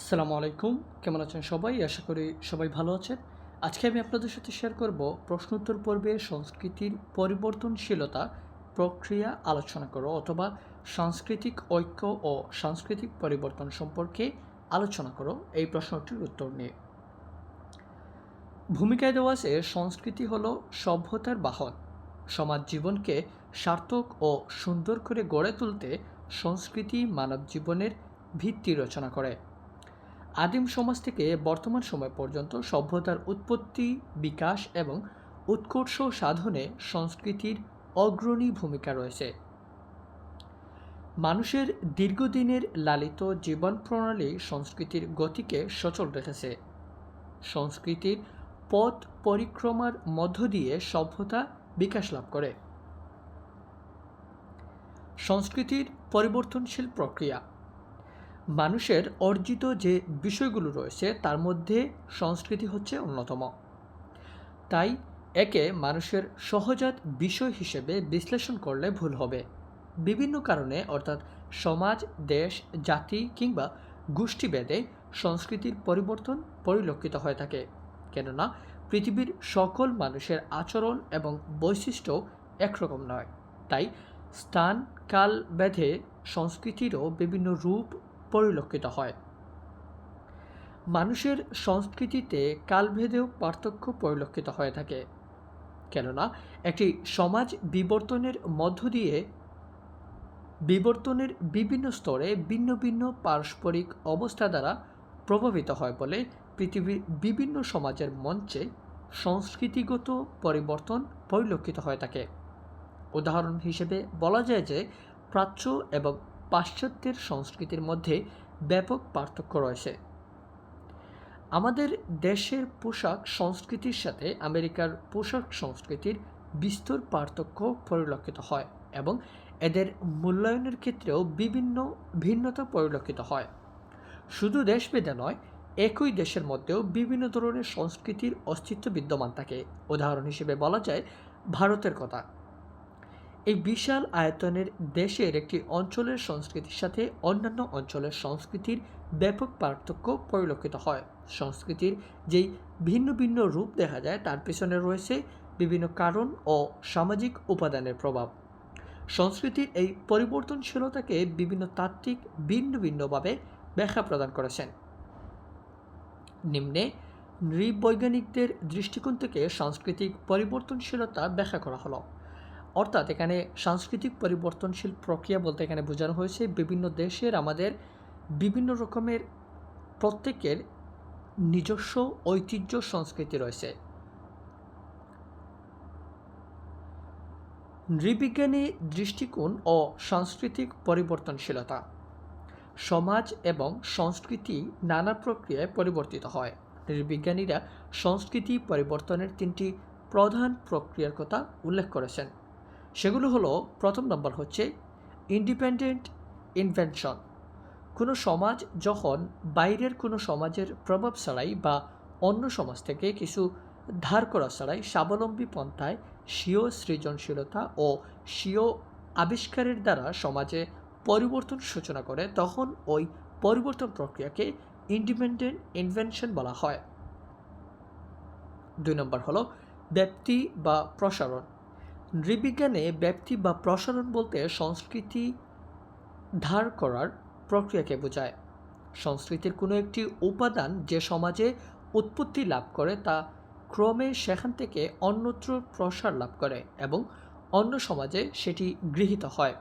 আসসালামু আলাইকুম। কেমন আছেন সবাই? আশা করি সবাই ভালো আছেন। আজকে আমি আপনাদের সাথে শেয়ার করব প্রশ্নোত্তর পর্বে সংস্কৃতির পরিবর্তনশীলতা প্রক্রিয়া আলোচনা করো অথবা সাংস্কৃতিক ঐক্য ও সাংস্কৃতিক পরিবর্তন সম্পর্কে আলোচনা করো। এই প্রশ্নটির উত্তর নিয়ে। ভূমিকায় দেওয়া আছে, সংস্কৃতি হল সভ্যতার বাহন সমাজ জীবনকে সার্থক ও সুন্দর করে গড়ে তুলতে সংস্কৃতি মানব জীবনের ভিত্তি রচনা করে। আদিম সমাজ থেকে বর্তমান সময় পর্যন্ত সভ্যতার উৎপত্তি, বিকাশ এবং উৎকর্ষ সাধনে সংস্কৃতির অগ্রণী ভূমিকা রয়েছে। মানুষের দীর্ঘদিনের লালিত জীবন প্রণালী সংস্কৃতির গতিকে সচল রেখেছে। সংস্কৃতির পথ পরিক্রমার মধ্য দিয়ে সভ্যতা বিকাশ লাভ করে। সংস্কৃতির পরিবর্তনশীল প্রক্রিয়া মানুষের অর্জিত যে বিষয়গুলো রয়েছে, তার মধ্যে সংস্কৃতি হচ্ছে অন্যতম। তাই একে মানুষের সহজাত বিষয় হিসেবে বিশ্লেষণ করলে ভুল হবে। বিভিন্ন কারণে, অর্থাৎ সমাজ, দেশ, জাতি কিংবা গোষ্ঠীভেদে সংস্কৃতির পরিবর্তন পরিলক্ষিত হয়ে থাকে। কেননা, পৃথিবীর সকল মানুষের আচরণ এবং বৈশিষ্ট্য একরকম নয়। তাই স্থান, কাল বেঁধে সংস্কৃতিরও বিভিন্ন রূপ পরিলক্ষিত হয়। মানুষের সংস্কৃতিতে কালভেদেও পার্থক্য পরিলক্ষিত হয়ে থাকে। কেননা, একটি সমাজ বিবর্তনের মধ্য দিয়ে বিবর্তনের বিভিন্ন স্তরে ভিন্ন ভিন্ন পারস্পরিক অবস্থা দ্বারা প্রভাবিত হয় বলে পৃথিবীর বিভিন্ন সমাজের মঞ্চে সংস্কৃতিগত পরিবর্তন পরিলক্ষিত হয়ে থাকে। উদাহরণ হিসেবে বলা যায় যে, প্রাচ্য এবং পাশ্চাত্যের সংস্কৃতির মধ্যে ব্যাপক পার্থক্য রয়েছে। আমাদের দেশের পোশাক সংস্কৃতির সাথে আমেরিকার পোশাক সংস্কৃতির বিস্তর পার্থক্য পরিলক্ষিত হয় এবং এদের মূল্যায়নের ক্ষেত্রেও বিভিন্ন ভিন্নতা পরিলক্ষিত হয়। শুধু দেশভেদে নয়, একই দেশের মধ্যেও বিভিন্ন ধরনের সংস্কৃতির অস্তিত্ব বিদ্যমান থাকে। উদাহরণ হিসেবে বলা যায় ভারতের কথা। এই বিশাল আয়তনের দেশের একটি অঞ্চলের সংস্কৃতির সাথে অন্যান্য অঞ্চলের সংস্কৃতির ব্যাপক পার্থক্য পরিলক্ষিত হয়। সংস্কৃতির যেই ভিন্ন ভিন্ন রূপ দেখা যায়, তার পেছনে রয়েছে বিভিন্ন কারণ ও সামাজিক উপাদানের প্রভাব। সংস্কৃতির এই পরিবর্তনশীলতাকে বিভিন্ন তাত্ত্বিক ভিন্ন ভিন্নভাবে ব্যাখ্যা প্রদান করেছেন। নিম্নে নৃবৈজ্ঞানিকদের দৃষ্টিকোণ থেকে সাংস্কৃতিক পরিবর্তনশীলতা ব্যাখ্যা করা হলো। অর্থাৎ এখানে সাংস্কৃতিক পরিবর্তনশীল প্রক্রিয়া বলতে এখানে বোঝানো হয়েছে। বিভিন্ন দেশের আমাদের বিভিন্ন রকমের প্রত্যেকের নিজস্ব ঐতিহ্য, সংস্কৃতি রয়েছে। নৃবিজ্ঞানী দৃষ্টিকোণ ও সাংস্কৃতিক পরিবর্তনশীলতা সমাজ এবং সংস্কৃতি নানা প্রক্রিয়ায় পরিবর্তিত হয়। নৃবিজ্ঞানীরা সংস্কৃতি পরিবর্তনের তিনটি প্রধান প্রক্রিয়ার কথা উল্লেখ করেছেন। সেগুলো হলো প্রথম নম্বর হচ্ছে ইন্ডিপেন্ডেন্ট ইনভেনশন কোনো সমাজ যখন বাইরের কোনো সমাজের প্রভাব ছাড়াই বা অন্য সমাজ থেকে কিছু ধার করা ছাড়াই স্বাবলম্বী পন্থায় স্বীয় সৃজনশীলতা ও স্বীয় আবিষ্কারের দ্বারা সমাজে পরিবর্তন সূচনা করে, তখন ওই পরিবর্তন প্রক্রিয়াকে ইন্ডিপেন্ডেন্ট ইনভেনশন বলা হয়। দুই নম্বর হলো ব্যক্তি বা প্রসারণ। নৃবিজ্ঞানে ব্যক্তি বা প্রসারণ বলতে সংস্কৃতি ধার করার প্রক্রিয়াকে বোঝায়। সংস্কৃতির কোনো একটি উপাদান যে সমাজে উৎপত্তি লাভ করে তা ক্রমে সেখান থেকে অন্যত্র প্রসার লাভ করে এবং অন্য সমাজে সেটি গৃহীত হয়।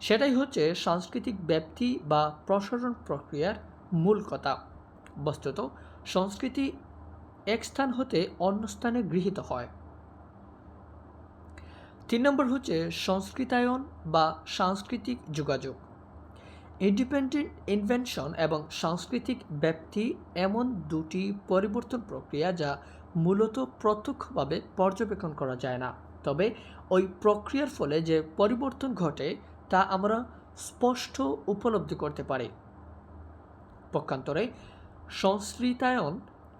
সেটাই হচ্ছে সাংস্কৃতিক ব্যক্তি বা প্রসারণ প্রক্রিয়ার মূল কথা। বস্তুত, সংস্কৃতি এক স্থান হতে অন্য স্থানে গৃহীত হয়। তিন নম্বর হচ্ছে সংস্কৃতায়ন বা সাংস্কৃতিক যোগাযোগ। ইন্ডিপেন্ডেন্ট ইনভেনশন এবং সাংস্কৃতিক ব্যক্তি এমন দুটি পরিবর্তন প্রক্রিয়া যা মূলত প্রত্যক্ষভাবে পর্যবেক্ষণ করা যায় না। তবে ওই প্রক্রিয়ার ফলে যে পরিবর্তন ঘটে তা আমরা স্পষ্ট উপলব্ধি করতে পারি। পক্ষান্তরে সংস্কৃতায়ন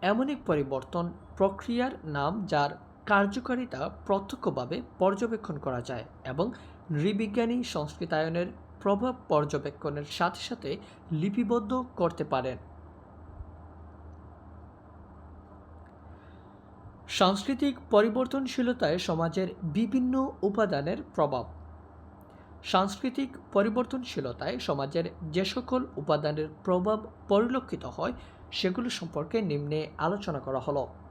এমন এক পরিবর্তন প্রক্রিয়ার নাম যার কার্যকারিতা প্রত্যক্ষভাবে পর্যবেক্ষণ করা যায় এবং নৃবিজ্ঞানী সংস্কৃতায়নের প্রভাব পর্যবেক্ষণের সাথে সাথে লিপিবদ্ধ করতে পারেন। সাংস্কৃতিক পরিবর্তনশীলতায় সমাজের বিভিন্ন উপাদানের প্রভাব। সাংস্কৃতিক পরিবর্তনশীলতায় সমাজের যে সকল উপাদানের প্রভাব পরিলক্ষিত হয়, সেগুলো সম্পর্কে নিম্নে আলোচনা করা হলো।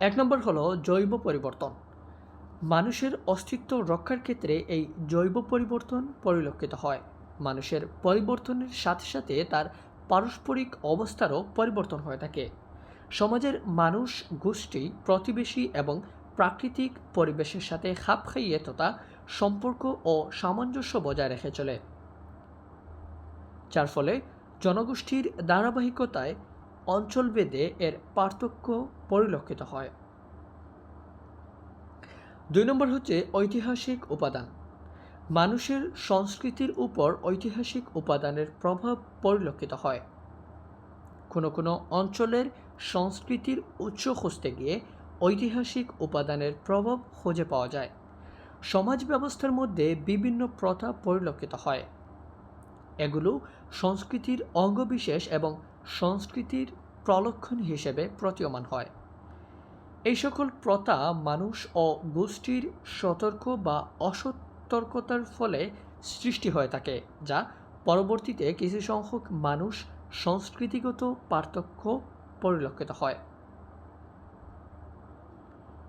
এক নম্বর হলো জৈব পরিবর্তন। মানুষের অস্তিত্ব রক্ষার ক্ষেত্রে এই জৈব পরিবর্তন পরিলক্ষিত হয়। মানুষের পরিবর্তনের সাথে সাথে তার পারস্পরিক অবস্থারও পরিবর্তন হয়ে থাকে। সমাজের মানুষ, গোষ্ঠী, প্রতিবেশী এবং প্রাকৃতিক পরিবেশের সাথে খাপ খাইয়ে তথা সম্পর্ক ও সামঞ্জস্য বজায় রেখে চলে। যার ফলে জনগোষ্ঠীর ধারাবাহিকতায় অঞ্চলভেদে এর পার্থক্য পরিলক্ষিত হয়। দুই নম্বর হচ্ছে ঐতিহাসিক উপাদান। মানুষের সংস্কৃতির উপর ঐতিহাসিক উপাদানের প্রভাব পরিলক্ষিত হয়। কোনো কোনো অঞ্চলের সংস্কৃতির উৎস খুঁজতে গিয়ে ঐতিহাসিক উপাদানের প্রভাব খুঁজে পাওয়া যায়। সমাজ ব্যবস্থার মধ্যে বিভিন্ন প্রথা পরিলক্ষিত হয়। এগুলো সংস্কৃতির অঙ্গবিশেষ এবং সংস্কৃতির প্রলক্ষণ হিসেবে প্রতীয়মান হয়। এই সকল প্রথা মানুষ ও গোষ্ঠীর সতর্ক বা অসতর্কতার ফলে সৃষ্টি হয়ে থাকে, যা পরবর্তীতে কিছু সংখ্যক মানুষ সংস্কৃতিগত পার্থক্য পরিলক্ষিত হয়।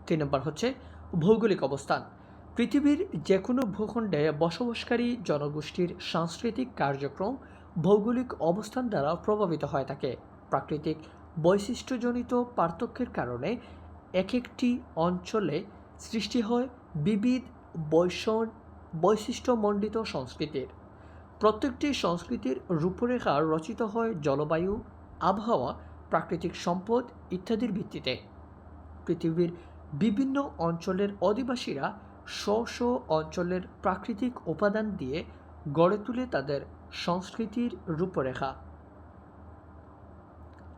তিন নম্বর হচ্ছে ভৌগোলিক অবস্থান। পৃথিবীর যে কোনো ভূখণ্ডে বসবাসকারী জনগোষ্ঠীর সাংস্কৃতিক কার্যক্রম ভৌগোলিক অবস্থান দ্বারা প্রভাবিত হয়ে থাকে প্রাকৃতিক বৈশিষ্ট্যজনিত পার্থক্যের কারণে এক একটি অঞ্চলে সৃষ্টি হয় বিবিধ বৈষণ বৈশিষ্ট্যমণ্ডিত সংস্কৃতির। প্রত্যেকটি সংস্কৃতির রূপরেখা রচিত হয় জলবায়ু, আবহাওয়া, প্রাকৃতিক সম্পদ ইত্যাদির ভিত্তিতে। পৃথিবীর বিভিন্ন অঞ্চলের অধিবাসীরা স্ব স্ব অঞ্চলের প্রাকৃতিক উপাদান দিয়ে গড়ে তুলে তাদের সংস্কৃতির রূপরেখা।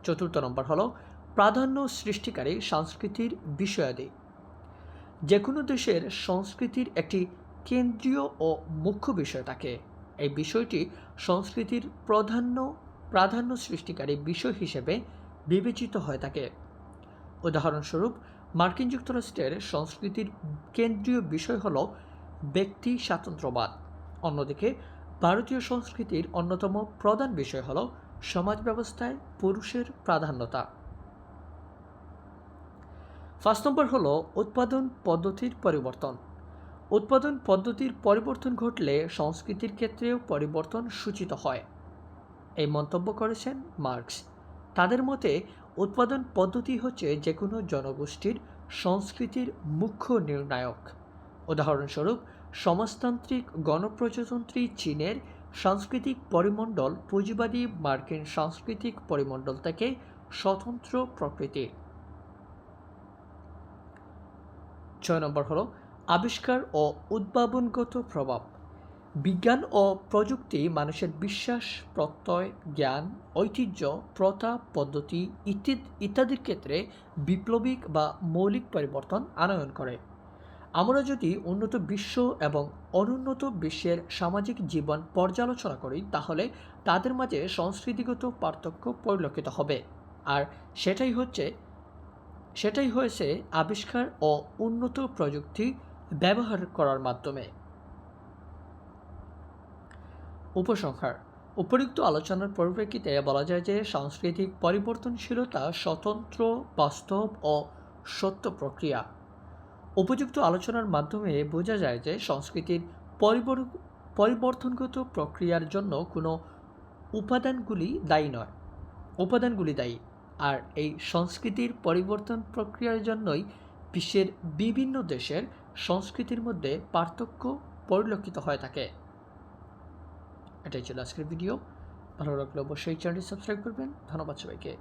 চতুর্থ নম্বর হল প্রাধান্য সৃষ্টিকারী সংস্কৃতির বিষয়াদি। যে কোনো দেশের সংস্কৃতির একটি কেন্দ্রীয় ও মুখ্য বিষয় থাকে। এই বিষয়টি সংস্কৃতির প্রাধান্য প্রাধান্য সৃষ্টিকারী বিষয় হিসেবে বিবেচিত হয়ে থাকে। উদাহরণস্বরূপ, মার্কিন যুক্তরাষ্ট্রের সংস্কৃতির কেন্দ্রীয় বিষয় হল ব্যক্তি স্বাতন্ত্র্যবাদ। অন্যদিকে, ভারতীয় সংস্কৃতির অন্যতম প্রধান বিষয় হল সমাজ ব্যবস্থায় পুরুষের প্রাধান্যতা। ফার্স্ট নম্বর হল উৎপাদন পদ্ধতির পরিবর্তন। উৎপাদন পদ্ধতির পরিবর্তন ঘটলে সংস্কৃতির ক্ষেত্রেও পরিবর্তন সূচিত হয়। এই মন্তব্য করেছেন মার্কস। তাদের মতে, উৎপাদন পদ্ধতি হচ্ছে যে কোনো জনগোষ্ঠীর সংস্কৃতির মুখ্য নির্ণায়ক। উদাহরণস্বরূপ সমাজতান্ত্রিক গণপ্রজাতন্ত্রী চীনের সাংস্কৃতিক পরিমণ্ডল পুঁজিবাদী মার্কিন সাংস্কৃতিক পরিমণ্ডল থেকে স্বতন্ত্র প্রকৃতির ছয় নম্বর হল আবিষ্কার ও উদ্ভাবনগত প্রভাব। বিজ্ঞান ও প্রযুক্তি মানুষের বিশ্বাস, প্রত্যয়, জ্ঞান, ঐতিহ্য, প্রথা, পদ্ধতি ইত্যাদি ইত্যাদির ক্ষেত্রে বিপ্লবিক বা মৌলিক পরিবর্তন আনয়ন করে। আমরা যদি উন্নত বিশ্ব এবং অনুন্নত বিশ্বের সামাজিক জীবন পর্যালোচনা করি, তাহলে তাদের মাঝে সংস্কৃতিগত পার্থক্য পরিলক্ষিত হবে। আর সেটাই হচ্ছে, সেটাই হয়েছে আবিষ্কার ও উন্নত প্রযুক্তি ব্যবহার করার মাধ্যমে। উপসংহার উপযুক্ত আলোচনার পরিপ্রেক্ষিতে বলা যায় যে সাংস্কৃতিক পরিবর্তনশীলতা স্বতন্ত্র, বাস্তব ও সত্য প্রক্রিয়া। উপযুক্ত আলোচনার মাধ্যমে বোঝা যায় যে সংস্কৃতির পরিবর্তনগত প্রক্রিয়ার জন্য কোনো উপাদানগুলি দায়ী নয়। উপাদানগুলি দায়ী। আর এই সংস্কৃতির পরিবর্তন প্রক্রিয়ার জন্যই বিশ্বের বিভিন্ন দেশের সংস্কৃতির মধ্যে পার্থক্য পরিলক্ষিত হয়ে থাকে। এটাই ছিল আজকের ভিডিও। ভালো লাগলে অবশ্যই চ্যানেলটি সাবস্ক্রাইব করবেন। ধন্যবাদ সবাইকে।